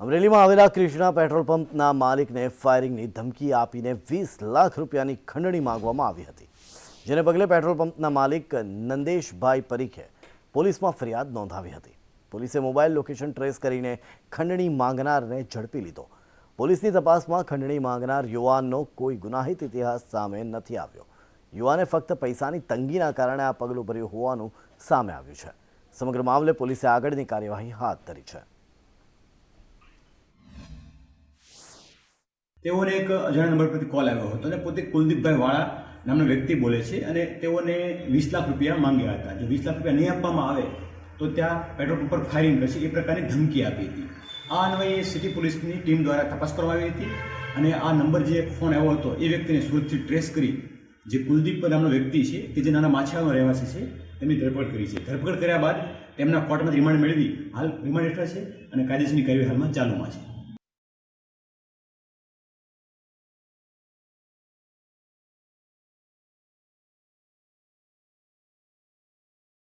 અમરેલીમાં આવેલા ક્રિષ્ના પેટ્રોલ પંપના માલિકને ફાયરિંગની ધમકી આપીને વીસ લાખ રૂપિયાની ખંડણી માંગવામાં આવી હતી, જેને પગલે પેટ્રોલ પંપના માલિક નંદેશભાઈ પરીખે પોલીસમાં ફરિયાદ નોંધાવી હતી. પોલીસે મોબાઈલ લોકેશન ટ્રેસ કરીને ખંડણી માંગનારને ઝડપી લીધો. પોલીસની તપાસમાં ખંડણી માંગનાર યુવાનનો કોઈ ગુનાહિત ઇતિહાસ સામે નથી આવ્યો. યુવાને ફક્ત પૈસાની તંગીના કારણે આ પગલું ભર્યું હોવાનું સામે આવ્યું છે. સમગ્ર મામલે પોલીસે આગળની કાર્યવાહી હાથ ધરી છે. તેઓને એક અજાણ્યા નંબર પરથી કોલ આવ્યો હતો અને પોતે કુલદીપભાઈ વાળા નામનો વ્યક્તિ બોલે છે અને તેઓને વીસ લાખ રૂપિયા માંગ્યા હતા. જો વીસ લાખ રૂપિયા નહીં આપવામાં આવે તો ત્યાં પેટ્રોલ પંપ પર ફાયરિંગ કરશે એ પ્રકારની ધમકી આપી હતી. આ અન્વયે સિટી પોલીસની ટીમ દ્વારા તપાસ કરવામાં આવી હતી અને આ નંબર જે ફોન આવ્યો હતો એ વ્યક્તિને સુરતથી ટ્રેસ કરી જે કુલદીપ નામનો વ્યક્તિ છે કે જે નાના માછાનો રહેવાસી છે તેમની ધરપકડ કરી છે. ધરપકડ કર્યા બાદ તેમના કોર્ટમાંથી રિમાન્ડ મેળવી હાલ રિમાન્ડ હેઠળ છે અને કાયદેસરની કાર્યવાહી હાલમાં ચાલુમાં છે.